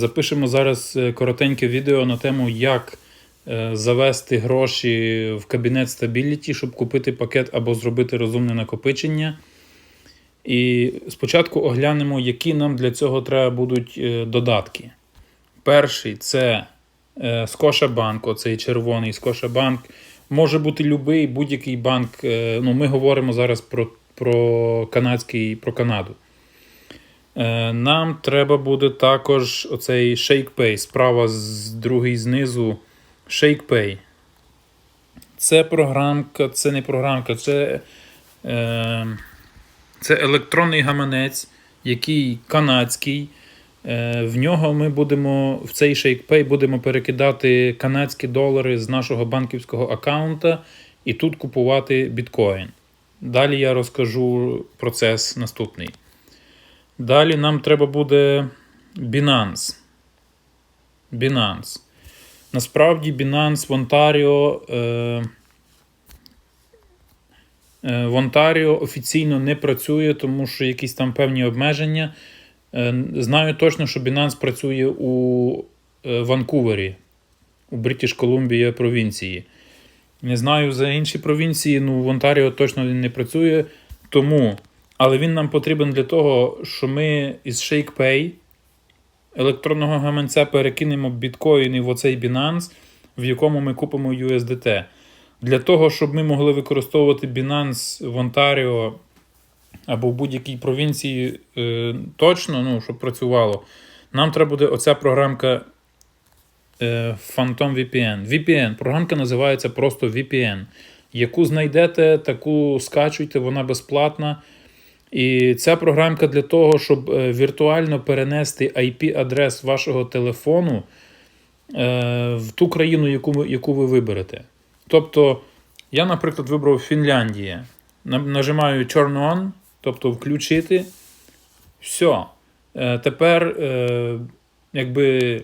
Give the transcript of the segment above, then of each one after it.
Запишемо зараз е, коротеньке відео на тему, як е, завести гроші в кабінет Stability, щоб купити пакет або зробити розумне накопичення. І спочатку оглянемо, які нам для цього треба будуть е, додатки. Перший це е, Scotiabank, оцей червоний Scotiabank. Може бути будь-який будь-який банк. Ну, ми говоримо зараз про, про, канадський, про Канаду. Е, Нам треба буде також оцей ShakePay, справа з другий знизу ShakePay. Це програмка, це не програмка, це, е, це електронний гаманець, який канадський. Е, в нього ми будемо в цей ShakePay будемо перекидати канадські долари з нашого банківського аккаунта і тут купувати біткоін. Далі я розкажу процес наступний. Далі нам треба буде Binance. Binance. Насправді, Binance в Онтаріо. Е, е, в Онтаріо офіційно не працює, тому що якісь там певні обмеження. Е, знаю точно, що Binance працює у Ванкувері, у Бритіш Колумбія провінції. Не знаю за інші провінції, ну в Онтаріо точно він не працює. Тому. Але він нам потрібен для того, що ми із ShakePay електронного гаманця перекинемо біткоїни в оцей Binance, в якому ми купимо USDT. Для того, щоб ми могли використовувати Binance в Онтаріо або в будь-якій провінції е, точно, ну, щоб працювало, нам треба буде оця програмка е, Phantom VPN. VPN. Програмка називається просто VPN. Яку знайдете, таку скачуйте, вона безплатна. І ця програмка для того, щоб е, віртуально перенести IP-адрес вашого телефону е, в ту країну, яку яку ви виберете. Тобто, я, наприклад, вибрав Фінляндія. Нажимаю Turn on, тобто включити. Все. Тепер, е, якби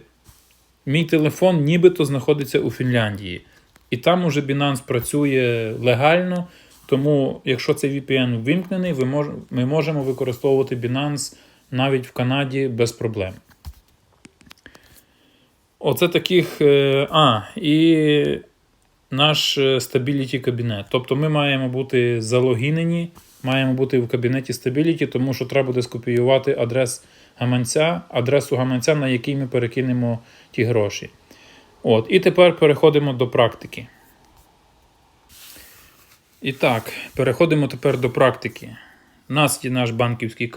мій телефон нібито знаходиться у Фінляндії. І там уже Binance працює легально. Тому, якщо цей VPN вимкнений, ми можемо використовувати Binance навіть в Канаді без проблем. Оце таких. е, А, і наш е, Stability кабінет. Тобто ми маємо бути залогінені, маємо бути в кабінеті Stability, тому що треба буде скопіювати адрес гаманця, адресу гаманця, на який ми перекинемо ті гроші. От, І тепер переходимо до практики. І так, переходимо тепер до практики. У нас є наш банківський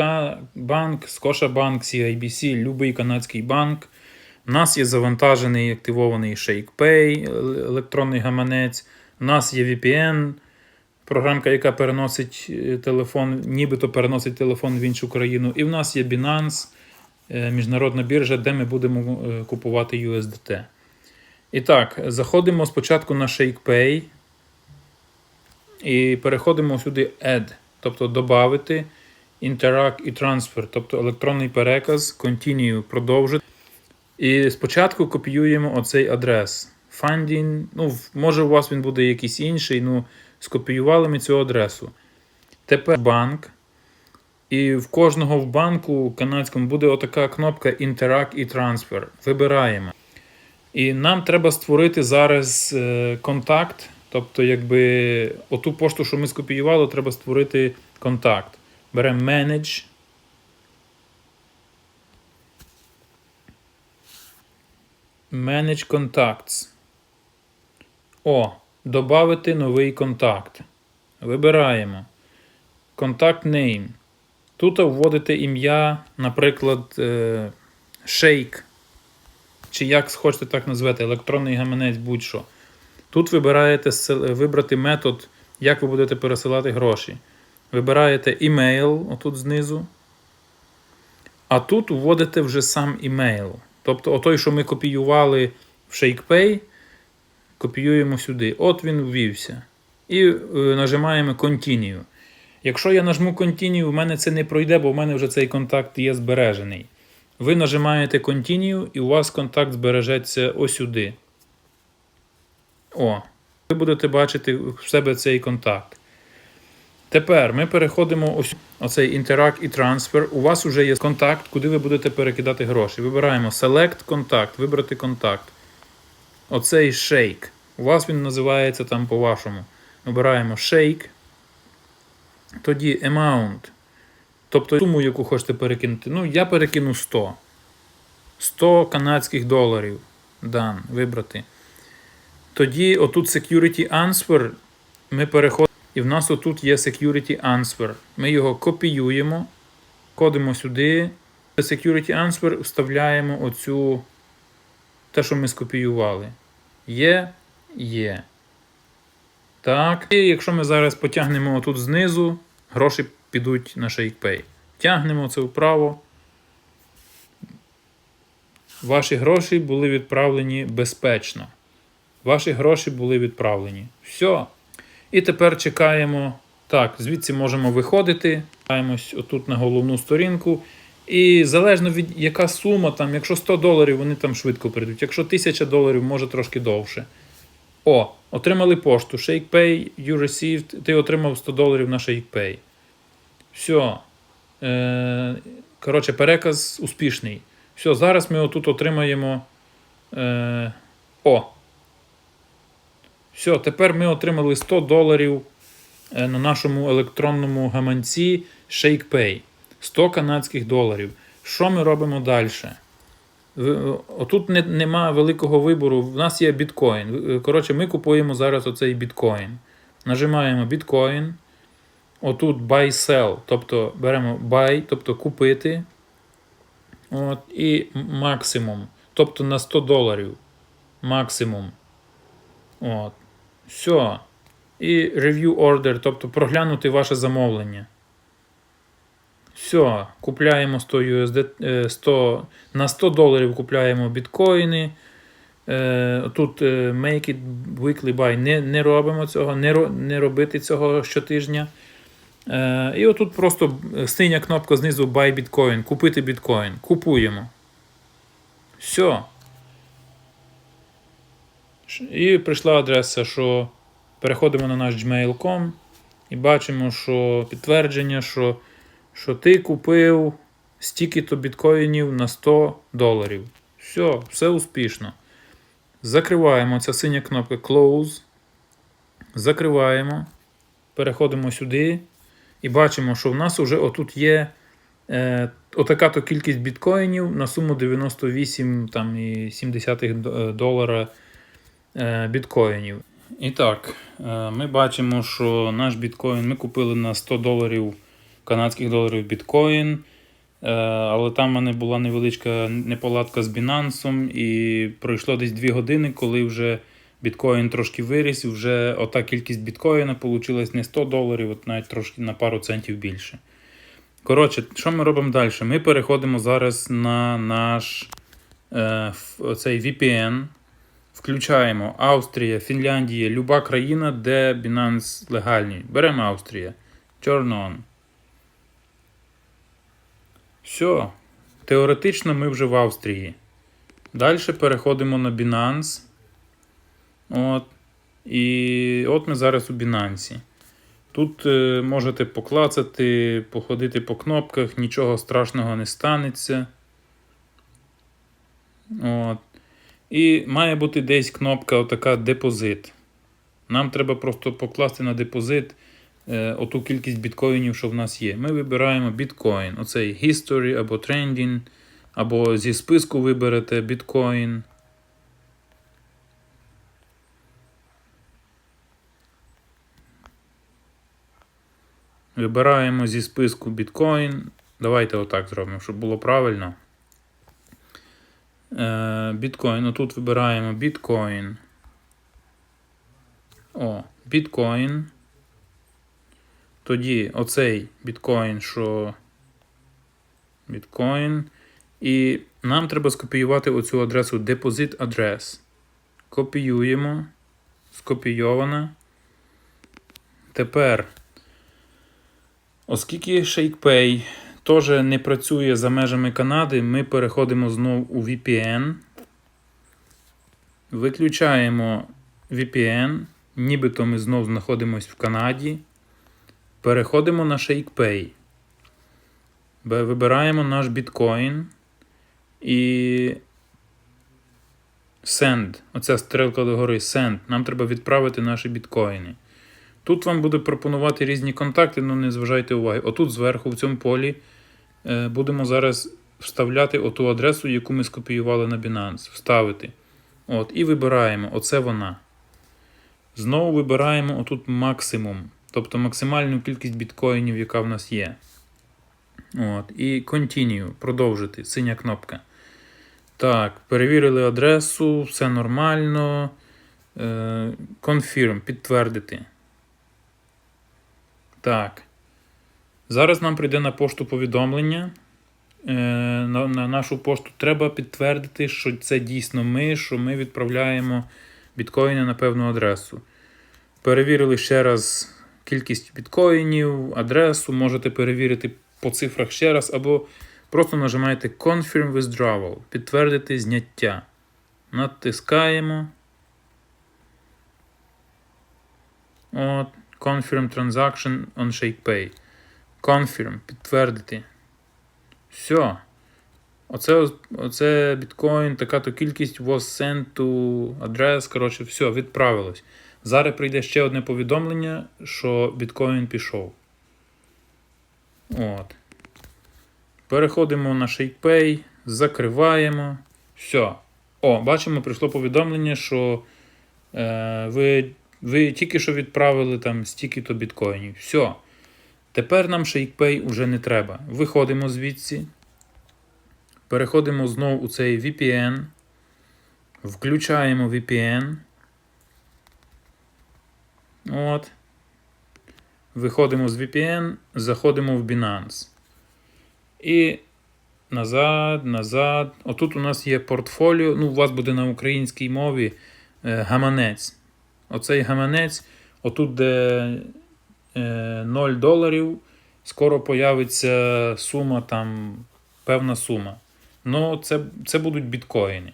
банк, Scotiabank, CIBC, любий канадський банк. У нас є завантажений активований ShakePay, електронний гаманець. У нас є VPN, програмка, яка переносить е, телефон, нібито переносить телефон в іншу країну. І в нас є Binance, е, міжнародна біржа, де ми будемо е, купувати USDT. І так, заходимо спочатку на ShakePay. І переходимо сюди Add, тобто додати Interact і Transfer, тобто електронний переказ, Continue, продовжити. І спочатку копіюємо оцей адрес. Funding, ну, може у вас він буде якийсь інший, ну, скопіювали ми цю адресу. Тепер банк. І в кожного в банку канадському буде отака кнопка Interact і Transfer. Вибираємо. І нам треба створити зараз е, контакт. Тобто, якби оту пошту, що ми скопіювали, треба створити контакт. Беремо Manage. Manage Contacts. О, Добавити новий контакт. Вибираємо. Contact Name. Тут вводите ім'я, наприклад, е, Shake. Чи як хочете так назвати, електронний гаманець, будь-що. Тут вибираєте вибрати метод, як ви будете пересилати гроші. Вибираєте email отут знизу. А тут вводите вже сам email. Тобто, отой, що ми копіювали в ShakePay, копіюємо сюди. От він ввівся. І е, нажимаємо Continue. Якщо я нажму Continue, у мене це не пройде, бо в мене вже цей контакт є збережений. Ви нажимаєте Continue, і у вас контакт збережеться ось сюди. О, ви будете бачити в себе цей контакт. Тепер ми переходимо ось оцей Interact і Transfer. У вас вже є контакт, куди ви будете перекидати гроші. Вибираємо Select контакт, вибрати контакт. Оцей Shake. У вас він називається там по-вашому. Вибираємо Shake. Тоді Amount. Тобто суму, яку хочете перекинути. Ну, я перекину 100. 100 канадських доларів. Дан, вибрати. Тоді отут Security Answer. Ми переходимо. І в нас отут є Security Answer. Ми його копіюємо, кодимо сюди. Security Answer вставляємо оцю те, що ми скопіювали. Є, є. Так. І якщо ми зараз потягнемо отут знизу, гроші підуть на ShakePay. Тягнемо це вправо. Ваші гроші були відправлені безпечно. Ваші гроші були відправлені. Все. І тепер чекаємо. Так, звідси можемо виходити. Чекаємось отут на головну сторінку. І залежно від яка сума, там, якщо 100 доларів, вони там швидко прийдуть. Якщо 1000 доларів, може трошки довше. О, отримали пошту. ShakePay, you received. Ти отримав 100 доларів на ShakePay. Все. Е, коротше, переказ успішний. Все, зараз ми отут отримаємо. Е, о. Все, тепер ми отримали 100 доларів е, на нашому електронному гаманці ShakePay. 100 канадських доларів. Що ми робимо далі? В- Отут не, нема великого вибору. В нас є біткоін. Е, Коротше, ми купуємо зараз оцей біткоін. Нажимаємо біткоін. Отут buy sell. Тобто беремо buy, тобто купити. От, і максимум. Тобто на 100 доларів. Максимум. От. Все. І review order, тобто проглянути ваше замовлення. Все, купляємо 100 USD, е, 100, на 100 доларів купляємо біткоїни. Е, Тут е, make it weekly buy. Не, не робимо цього, не, не робити цього щотижня. Е, І отут просто синя кнопка знизу Buy Bitcoin, купити біткоін. Купуємо. Все. І прийшла адреса, що переходимо на наш gmail.com і бачимо, що підтвердження, що, що ти купив стільки-то біткоїнів на 100 доларів. Все, все успішно. Закриваємо ця синя кнопка Close. Закриваємо. Переходимо сюди і бачимо, що в нас вже отут є е, отака то кількість біткоїнів на суму 98 там, і 70 долара е, біткоїнів. І так, е, ми бачимо, що наш біткоін ми купили на 100 доларів канадських доларів біткоін. Е, Але там в мене була невеличка неполадка з Binance, і пройшло десь 2 години, коли вже біткоін трошки виріс, вже ота кількість біткоїна вийшла не 100 доларів, от навіть трошки на пару центів більше. Коротше, що ми робимо далі? Ми переходимо зараз на наш е, цей VPN. Включаємо Австрія, Фінляндія, люба країна, де Binance легальні. Беремо Австрія. Turn on. Все. Теоретично ми вже в Австрії. Далі переходимо на Binance. От. І от ми зараз у Binance. Тут е, можете поклацати, походити по кнопках, нічого страшного не станеться. От. І має бути десь кнопка отака депозит. Нам треба просто покласти на депозит е, оту кількість біткоїнів, що в нас є. Ми вибираємо біткоін. Оцей History або Trending, або зі списку виберете біткоін. Вибираємо зі списку біткоін. Давайте отак зробимо, щоб було правильно. Е, Біткоін. Отут вибираємо біткоін. О, біткоін. Тоді оцей біткоін, що біткоін. І нам треба скопіювати оцю адресу Deposit Address. Копіюємо. Скопійована. Тепер, оскільки ShakePay теж не працює за межами Канади, ми переходимо знову у VPN. Виключаємо VPN, нібито ми знову знаходимося в Канаді. Переходимо на ShakePay. Вибираємо наш біткоін і Send. Оця стрілка догори Send. Нам треба відправити наші біткоїни. Тут вам буде пропонувати різні контакти, але не зважайте уваги. Отут зверху, в цьому полі, будемо зараз вставляти оту адресу, яку ми скопіювали на Binance. Вставити. От, і вибираємо. Оце вона. Знову вибираємо отут максимум, тобто максимальну кількість біткоїнів, яка в нас є. От, і Continue, продовжити, синя кнопка. Так, перевірили адресу, все нормально. Е, Confirm, підтвердити. Так. Зараз нам прийде на пошту повідомлення. Е, на, на нашу пошту треба підтвердити, що це дійсно ми, що ми відправляємо біткоїни на певну адресу. Перевірили ще раз кількість біткоїнів, адресу, можете перевірити по цифрах ще раз, або просто нажимаєте Confirm Withdrawal, підтвердити зняття. Натискаємо. От, Confirm Transaction on ShakePay. Confirm, підтвердити. Все. Оце, оце біткоін, така то кількість was sent to адрес. Коротше, все, відправилось. Зараз прийде ще одне повідомлення, що біткоін пішов. От. Переходимо на ShakePay, закриваємо. Все. О, бачимо, прийшло повідомлення, що е, ви, ви тільки що відправили там стільки-то біткоїнів. Все. Тепер нам ShakePay уже не треба. Виходимо звідси. Переходимо знову у цей VPN. Включаємо VPN. От. Виходимо з VPN, заходимо в Binance. І назад, назад. Отут у нас є портфоліо. Ну, у вас буде на українській мові е, гаманець. Оцей гаманець, отут, де 0 доларів, скоро появиться сума, там, певна сума. Ну, це, це будуть біткоїни.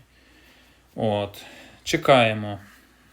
От. Чекаємо.